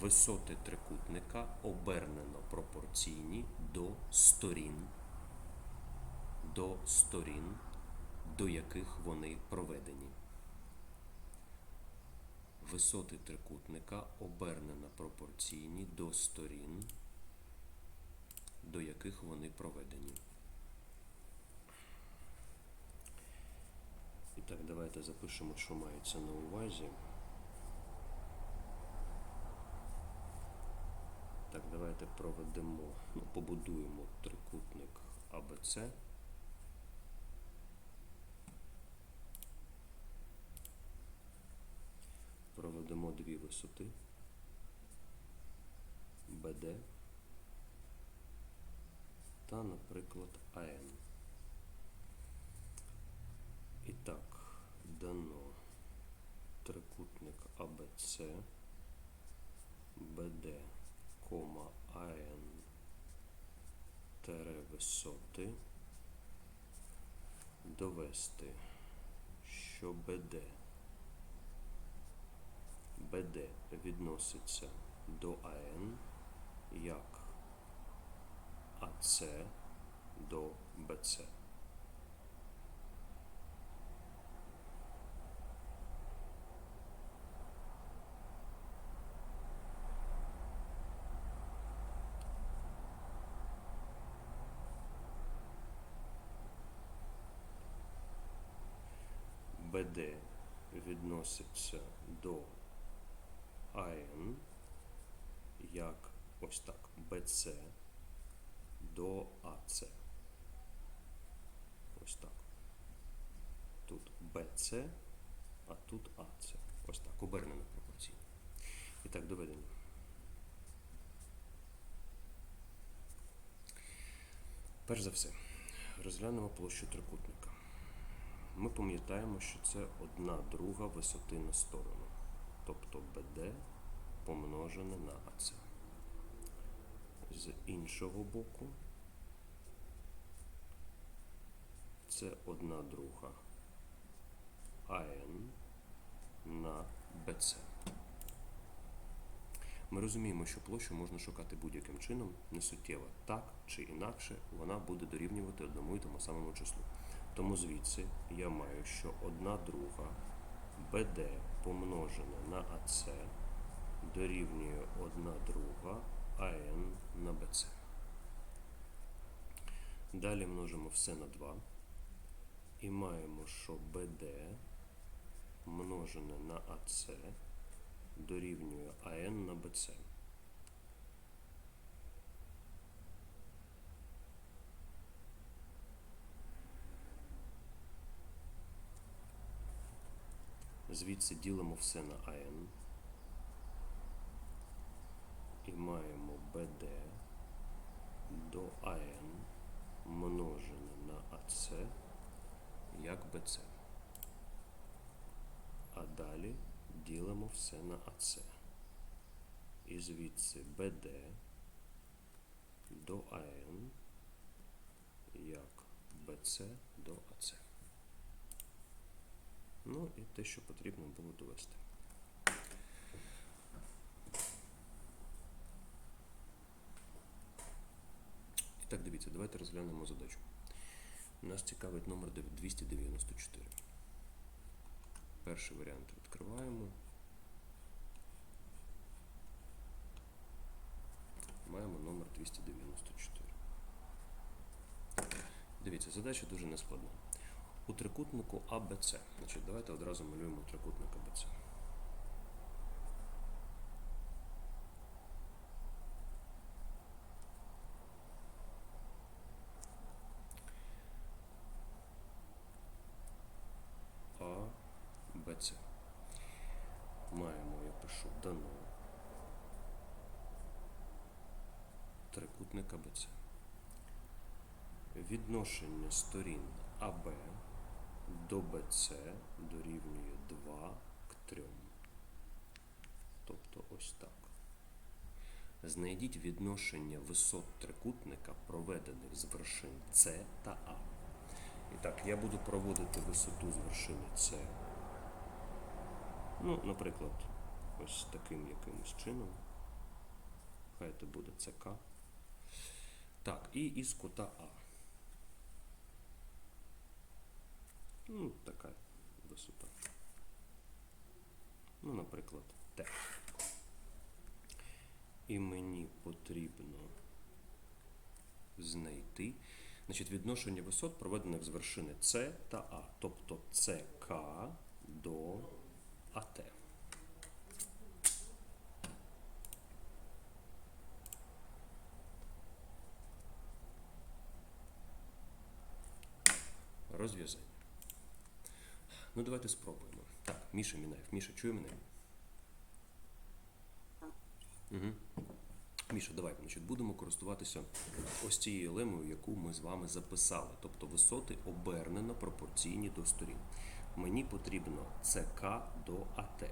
Висоти трикутника обернено пропорційні до сторін, до сторін, до яких вони проведені. Висоти трикутника обернено пропорційні до сторін, до яких вони проведені. І так, давайте запишемо, що мається на увазі. Так, давайте проведемо, ну, побудуємо трикутник АБЦ. Проведемо дві висоти БД та, наприклад, АН. І так, дано трикутник АБЦ, БД, висоти довести, що БД БД відноситься до АН як АЦ до БЦ. БД відноситься до АН як ось так БЦ до АЦ. Ось так. Тут БЦ, а тут АЦ. Ось так, обернено пропорційно. І так, доведення. Перш за все, розглянемо площу трикутника. Ми пам'ятаємо, що це одна друга висоти на сторону, тобто BD помножене на АЦ. З іншого боку це одна друга АН на БЦ. Ми розуміємо, що площу можна шукати будь-яким чином, несуттєво так чи інакше, вона буде дорівнювати одному і тому самому числу. Тому звідси я маю, що одна друга BD помножене на АЦ дорівнює одна друга АН на БЦ. Далі множимо все на 2 і маємо, що BD множене на АЦ дорівнює АН на БЦ. Звідси ділимо все на АН і маємо BD до АН множене на АЦ як BC. А далі ділимо все на АЦ. І звідси BD до АН як BC до АЦ. Ну і те, що потрібно було довести. І так, дивіться, давайте розглянемо задачу. Нас цікавить номер 294. Перший варіант відкриваємо. Маємо номер 294. Дивіться, задача дуже нескладна. У трикутнику АБЦ. Значить, давайте одразу малюємо трикутник АБЦ. А, БЦ. Маємо, я пишу, дано. Трикутник АБЦ. Відношення сторін АБ до БЦ дорівнює 2 к 3. Тобто ось так. Знайдіть відношення висот трикутника, проведених з вершин С та А. І так, я буду проводити висоту з вершини С. Ну, наприклад, ось таким якимось чином. Хай це буде ЦК. Так, і із кута А. Ну, така висота. Ну, наприклад, Т. І мені потрібно знайти значить, відношення висот, проведених з вершини С та А, тобто ЦК до АТ. Розв'язання. Ну, давайте спробуємо. Так, Міша Мінаєв. Міша, чує мене? Угу. Міша, давай, значить, будемо користуватися ось цією лемою, яку ми з вами записали. Тобто висоти обернено пропорційні до сторін. Мені потрібно ЦК до АТ.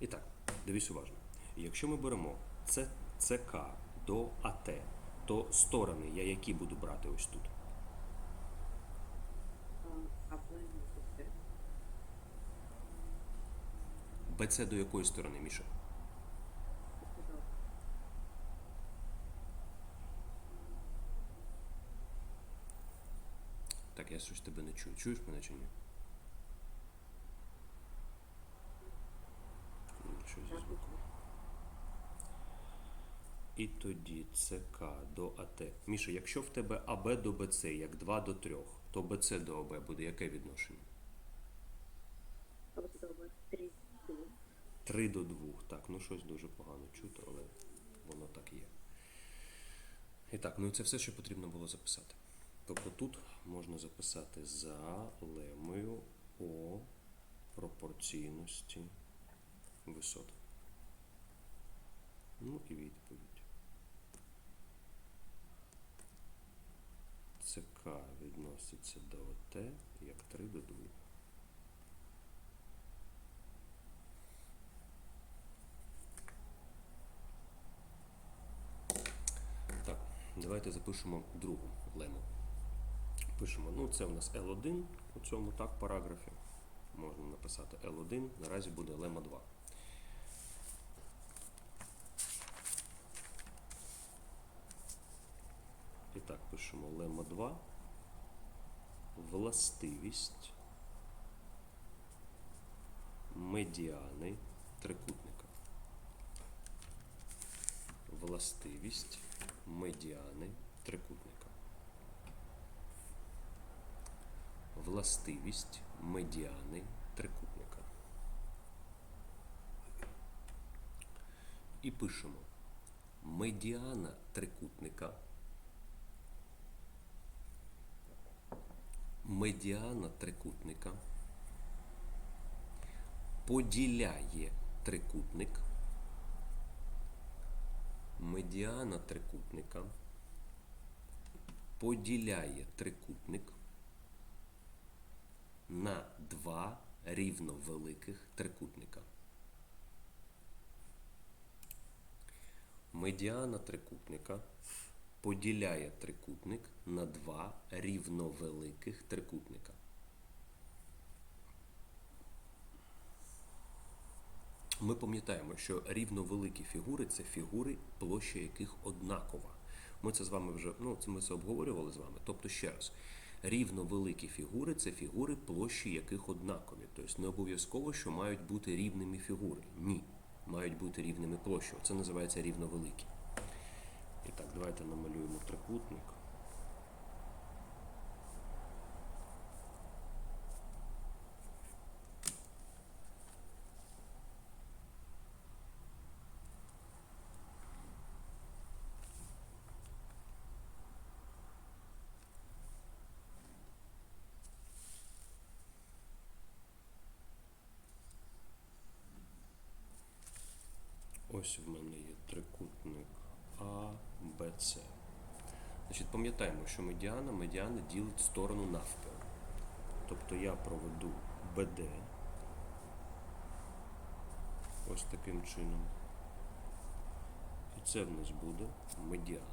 І так, дивись уважно. Якщо ми беремо ЦК до АТ, то сторони я які буду брати ось тут? БЦ до якої сторони, Міша? Так, я щось тебе не чую. Чуєш мене чи ні? Що зі звуком? І тоді ЦК до АТ. Міша, якщо в тебе АБ до БЦ як 2 до 3, то БЦ до АБ буде яке відношення? Особа 3 2. 3 до 2. Так, ну щось дуже погано чути, але воно так є. І так, ну і це все, що потрібно було записати. Тобто тут можна записати за лемою о пропорційності висот. Ну і відповідь. ЦК відноситься до ОТ як 3 до 2. Так, давайте запишемо другу лему. Пишемо, ну це у нас L1 у цьому так параграфі. Можна написати L1, наразі буде лема 2. І так, пишемо лема 2. Властивість медіани трикутника. Властивість медіани трикутника. Властивість медіани трикутника. І пишемо медіана трикутника. Медіана трикутника поділяє трикутник. Медіана трикутника поділяє трикутник на два рівновеликих трикутника. Медіана трикутника поділяє трикутник на два рівновеликих трикутника. Ми пам'ятаємо, що рівновеликі фігури це фігури, площа яких однакова. Ми це з вами вже ну, це ми це обговорювали з вами. Тобто, ще раз, рівновеликі фігури це фігури, площі яких однакові. Тобто не обов'язково, що мають бути рівними фігури. Ні. Мають бути рівними площі. Це називається рівновеликі. І так, давайте намалюємо трикутник. Ось в мене є трикутник А, Б, С. Значить, пам'ятаємо, що медіана медіана ділить сторону навпіл. Тобто я проведу БД ось таким чином. І це в нас буде медіана.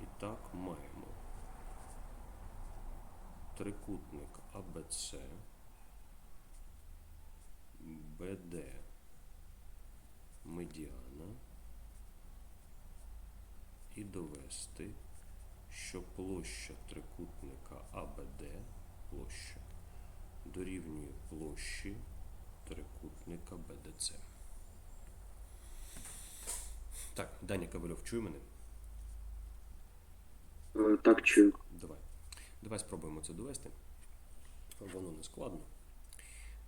І так маємо трикутник АБЦ БД медіана і довести, що площа трикутника АБД площа дорівнює площі трикутника БДЦ. Так, Даня Ковальов, чує мене? Е, Так, чую. Давай. Давай спробуємо це довести. Воно не складно.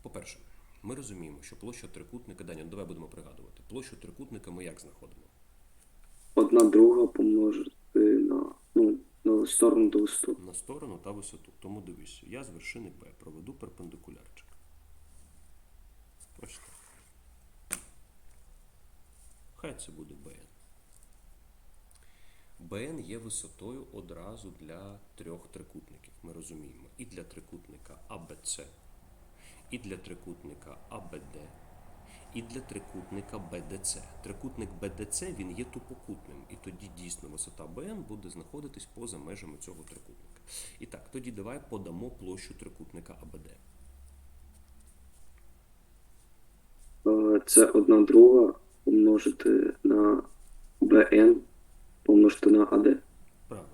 По-перше, ми розуміємо, що площа трикутника, Даня, ну давай будемо пригадувати. Площу трикутника ми як знаходимо? Одна друга помножити на, ну, на сторону до листу. На сторону та висоту. Тому дивись, я з вершини Б проведу перпендикулярчик. Ось так. Хай це буде БН. БН є висотою одразу для трьох трикутників. Ми розуміємо. І для трикутника АБЦ, і для трикутника АБД, і для трикутника БДЦ. Трикутник БДЦ він є тупокутним, і тоді дійсно висота БН буде знаходитись поза межами цього трикутника. І так, тоді давай подамо площу трикутника АБД. Е, Це одна друга помножити на БН помножити на АД. Правильно.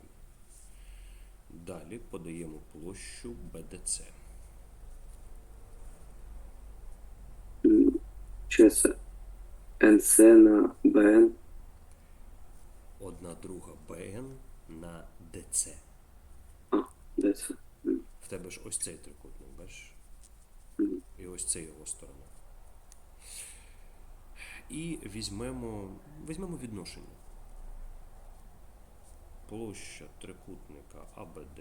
Далі подаємо площу БДЦ. Це НС на БН Одна друга БН на ДЦ. А? М, В тебе ж ось цей трикутник, бачиш? м. І ось це його сторона. І візьмемо, візьмемо відношення. Площа трикутника АБД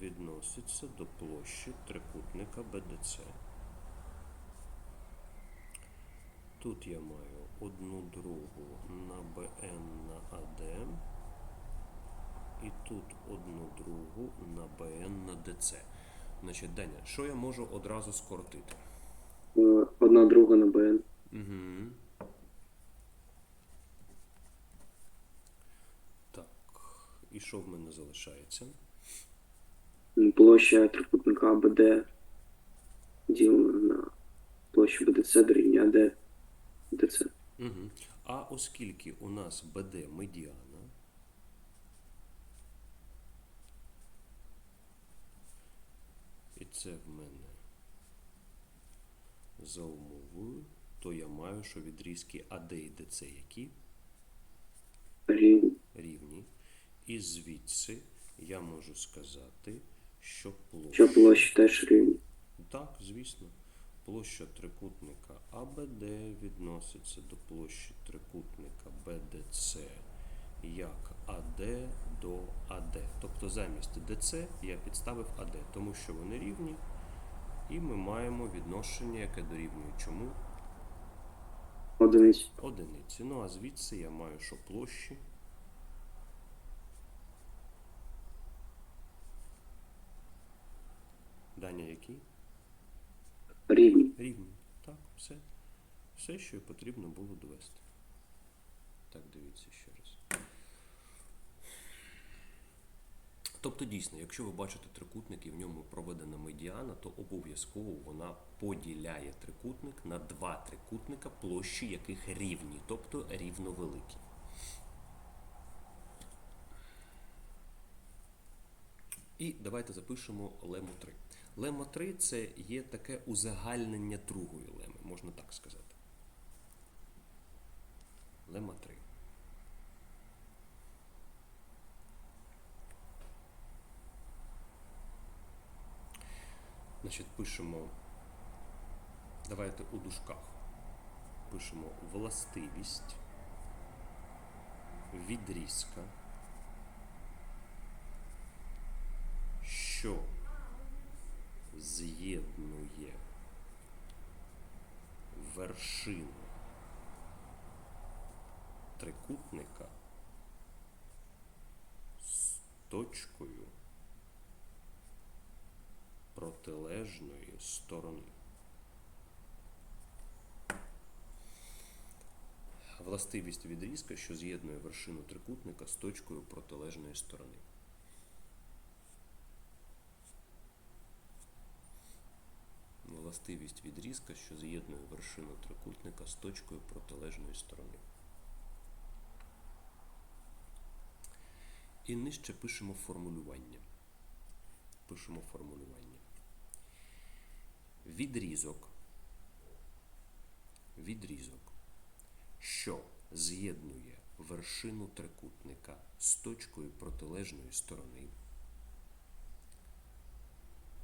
відноситься до площі трикутника БДЦ. Тут я маю одну другу на БН на АД. І тут одну другу на БН на ДЦ. Значить, Даня, що я можу одразу скоротити? Е, Одна друга на БН. Угу. Так. І що в мене залишається? Площа трикутника АБД ділена на площу БДЦ дорівнює АД ДЦ. Угу. А оскільки у нас БД медіана, і це в мене за умовою, то я маю, що відрізки АД і ДЦ які рівні. І звідси я можу сказати, що площа. Що площі теж рівні. Так, звісно. Площа трикутника АБД відноситься до площі трикутника БДЦ як АД до АД. Тобто замість ДЦ я підставив АД, тому що вони рівні. І ми маємо відношення, яке дорівнює чому? Одиниць. Одиниці. Ну а звідси я маю, що площі Даня який? Рівні. Рівні. Так, все. Все, що потрібно було довести. Так, дивіться ще раз. Тобто, дійсно, якщо ви бачите трикутник і в ньому проведена медіана, то обов'язково вона поділяє трикутник на два трикутника, площі яких рівні, тобто рівновеликі. І давайте запишемо лему 3. Лема 3 це є таке узагальнення другої леми, можна так сказати. Лема 3. Значить, пишемо. Давайте у дужках. Пишемо властивість відрізка, що з'єднує вершину трикутника з точкою протилежної сторони. Властивість відрізка, що з'єднує вершину трикутника з точкою протилежної сторони. Властивість відрізка, що з'єднує вершину трикутника з точкою протилежної сторони. І нижче пишемо формулювання. Пишемо формулювання. Відрізок. Відрізок, що з'єднує вершину трикутника з точкою протилежної сторони.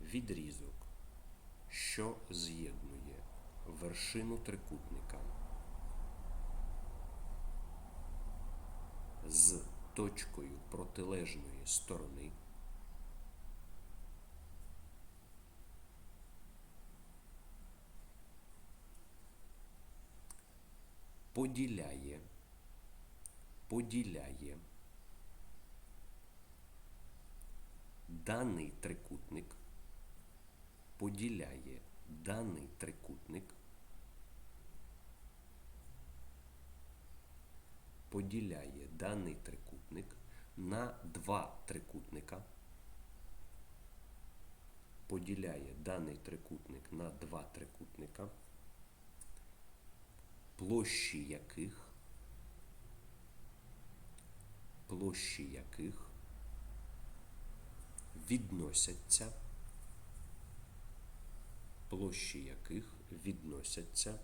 Відрізок, що з'єднує вершину трикутника? З точкою протилежної сторони. Поділяє, поділяє. Даний трикутник, поділяє даний трикутник, поділяє даний трикутник на два трикутника, поділяє даний трикутник на два трикутника, площі яких площі яких відносяться площі яких відносяться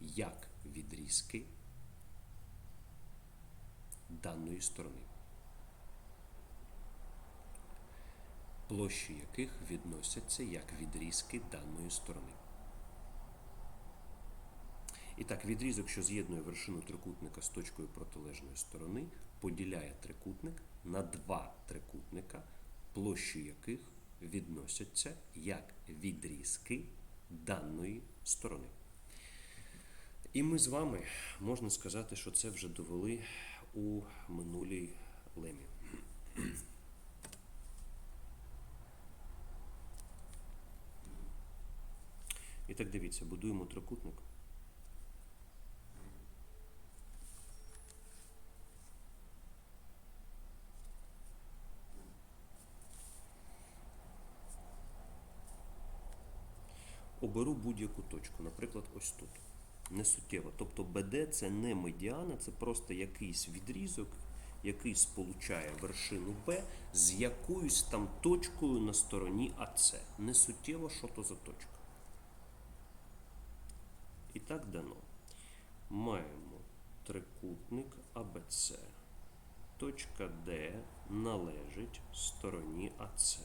як відрізки даної сторони. Площі яких відносяться як відрізки даної сторони. І так, відрізок, що з'єднує вершину трикутника з точкою протилежної сторони, поділяє трикутник на два трикутника, площі яких відносяться як відрізки даної сторони. І ми з вами можна сказати, що це вже довели у минулій лемі. І так дивіться, будуємо трикутник. Оберу будь-яку точку, наприклад, ось тут. Не суттєво. Тобто БД це не медіана, це просто якийсь відрізок, який сполучає вершину Б з якоюсь там точкою на стороні АЦ. Не суттєво, що то за точка. І так дано. Маємо трикутник АБЦ. Точка Д належить стороні АЦ.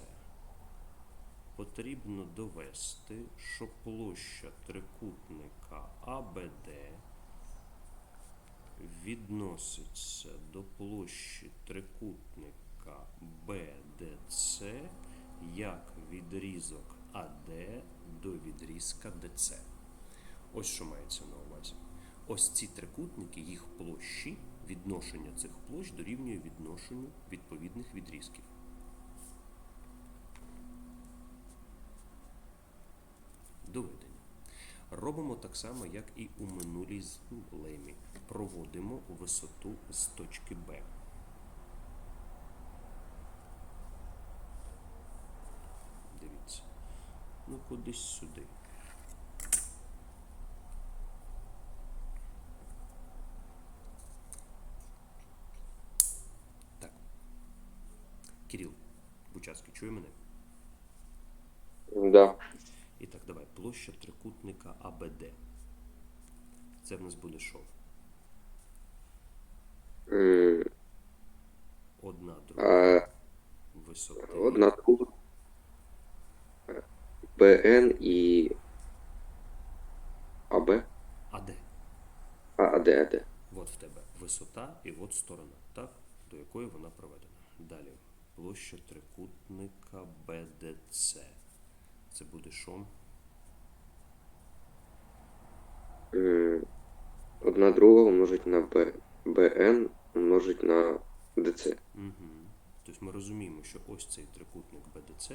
Потрібно довести, що площа трикутника АБД відноситься до площі трикутника БДЦ як відрізок АД до відрізка ДЦ. Ось що мається на увазі. Ось ці трикутники, їх площі, відношення цих площ дорівнює відношенню відповідних відрізків. Доведення. Робимо так само, як і у минулій з- лемі. Проводимо висоту з точки Б. Дивіться. Ну, кудись сюди. Так. Кирил, Бучацький, чує мене? Да. І так, давай. Площа трикутника АБД. Це в нас буде що? Одна друга А, висоти. одна друга. БН і АБ. АД. А, АД, АД. От в тебе висота і от сторона, так? До якої вона проведена. Далі. Площа трикутника БДЦ. Це буде що? Одна друга умножить на Б. БН умножить на ДЦ. Угу. Тобто ми розуміємо, що ось цей трикутник БДЦ,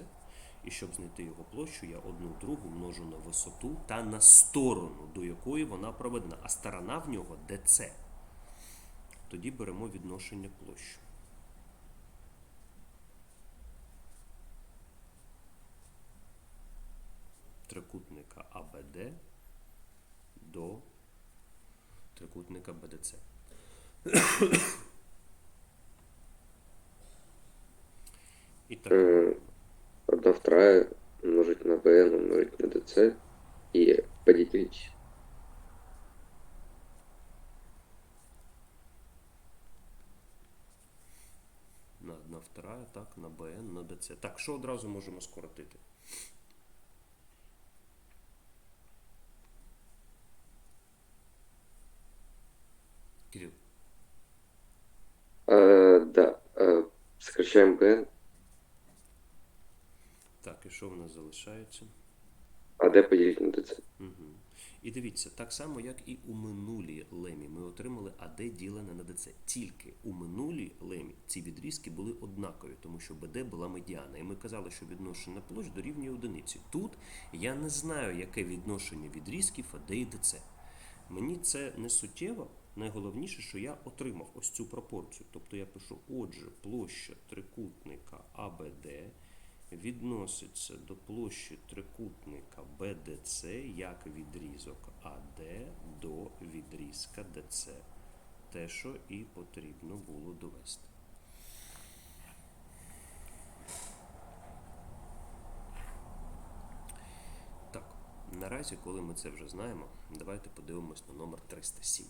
і щоб знайти його площу, я одну другу множу на висоту та на сторону, до якої вона проведена, а сторона в нього ДЦ. Тоді беремо відношення площ. трикутника АБД до трикутника БДЦ. І. Е, Одна вторая умножить на БН умножить на ДЦ и поделить на 1 вторая, так, на БН, на ДЦ. Так, що одразу можемо скоротити? БН, так, і що в нас залишається? АД поделить на ДЦ. Угу. І дивіться, так само, як і у минулій лемі, ми отримали АД ділене на ДЦ. Тільки у минулій лемі ці відрізки були однакові, тому що БД була медіана. І ми казали, що відношення площ дорівнює одиниці. Тут я не знаю, яке відношення відрізків АД і ДЦ. Мені це не суттєво. Найголовніше, що я отримав ось цю пропорцію. Тобто я пишу, отже, площа трикутника АБД відноситься до площі трикутника БДЦ як відрізок АД до відрізка ДЦ. Те, що і потрібно було довести. Так, наразі, коли ми це вже знаємо, давайте подивимось на номер 307.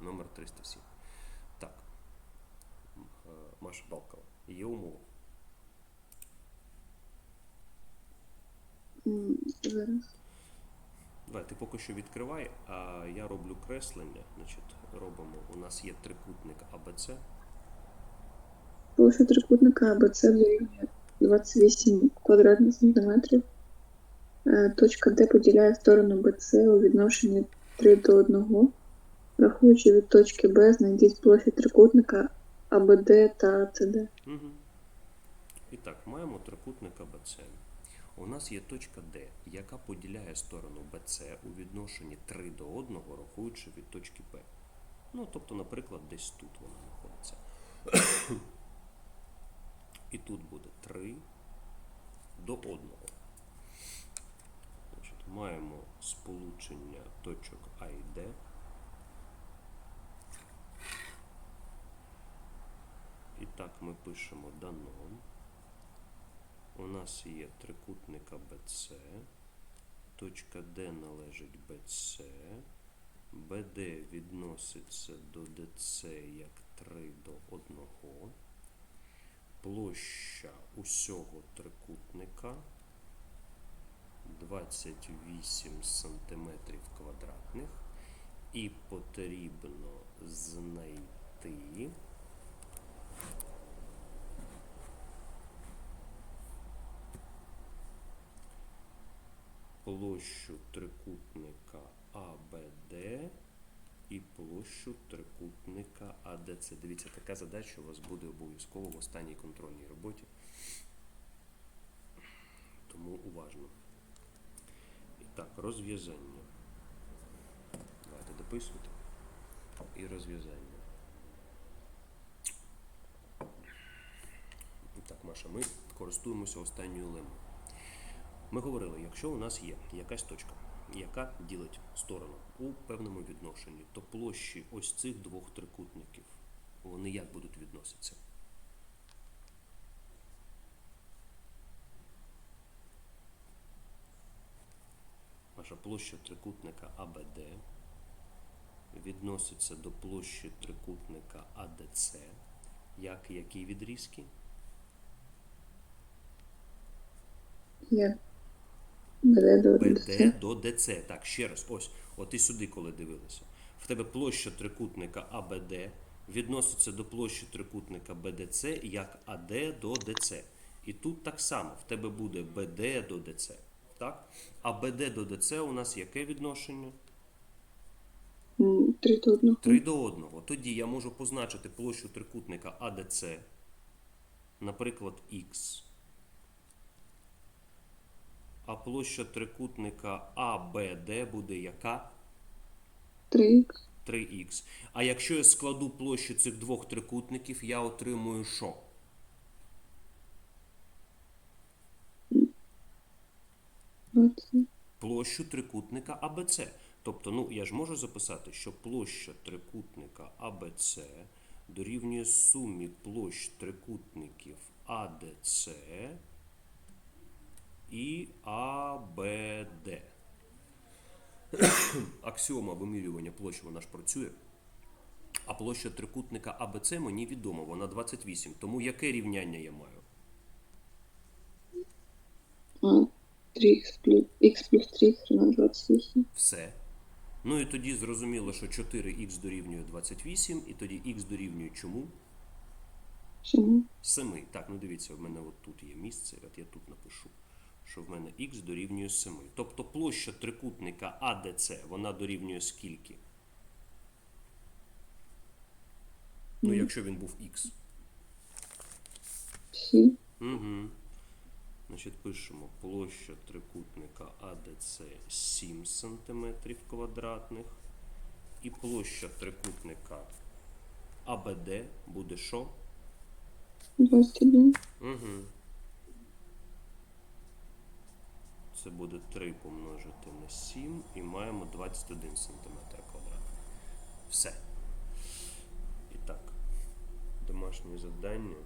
Номер 307. Так. Е, Маша Балкова. Є умова. Зараз. Давай, ти поки що відкривай, а я роблю креслення. Значить, робимо. У нас є трикутник АБЦ. Площа трикутника АБЦ дорівнює 28 квадратних сантиметрів. Е, Точка Д поділяє сторону БЦ у відношенні 3 до 1. Рахуючи від точки Б, знайдіть площу трикутника АБД та АЦД. Угу. І так, маємо трикутник АБЦ. У нас є точка Д, яка поділяє сторону БЦ у відношенні 3 до 1, рахуючи від точки Б. Ну, тобто, наприклад, десь тут вона знаходиться. І тут буде 3 до 1. Значить, маємо сполучення точок А і Д. І так ми пишемо дано. У нас є трикутник АБЦ. Точка Д належить БЦ. БД відноситься до ДЦ як 3 до 1. Площа усього трикутника 28 сантиметрів квадратних. І потрібно знайти площу трикутника АБД і площу трикутника АДЦ. Дивіться, така задача у вас буде обов'язково в останній контрольній роботі. Тому уважно. І так, розв'язання. Давайте дописуйте. І розв'язання. І Так, Маша, ми користуємося останньою лемою. Ми говорили, якщо у нас є якась точка, яка ділить сторону у певному відношенні, то площі ось цих двох трикутників, вони як будуть відноситися? Ваша площа трикутника АБД відноситься до площі трикутника АДЦ, як які відрізки? Як БД до. БД до ДЦ. Так, ще раз, ось, от і сюди, коли дивилися. В тебе площа трикутника АБД відноситься до площі трикутника БДЦ як АД до ДЦ. І тут так само в тебе буде БД до ДЦ. Так? А БД до ДЦ у нас яке відношення? 3 до 1. 3 до 1. Тоді я можу позначити площу трикутника АДЦ, наприклад, Х. А площа трикутника АБД буде яка? 3х. 3х. А якщо я складу площу цих двох трикутників, я отримую що? Площу трикутника АБЦ. Тобто, ну я ж можу записати, що площа трикутника АБЦ дорівнює сумі площ трикутників АДЦ і АБД. Аксіома вимірювання площі вона ж працює. А площа трикутника АБЦ мені відома, вона 28. Тому яке рівняння я маю? А, 3х плюс, 3 равно 28. Все. Ну і тоді зрозуміло, що 4х дорівнює 28, і тоді х дорівнює чому? Чому? 7. Так, ну дивіться, в мене от тут є місце, от я тут напишу, що в мене х дорівнює 7. Тобто площа трикутника АДЦ, вона дорівнює скільки? Ну, якщо він був х. Угу. Значить, пишемо площа трикутника АДЦ 7 см квадратних. І площа трикутника АБД буде що? 21. Угу. Це буде 3 помножити на 7 і маємо 21 см квадратний. Все. І так, домашнє завдання.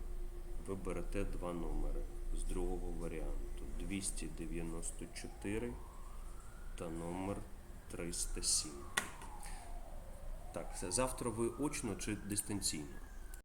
Ви берете два номери з другого варіанту 294 та номер 307. Так, завтра ви очно чи дистанційно?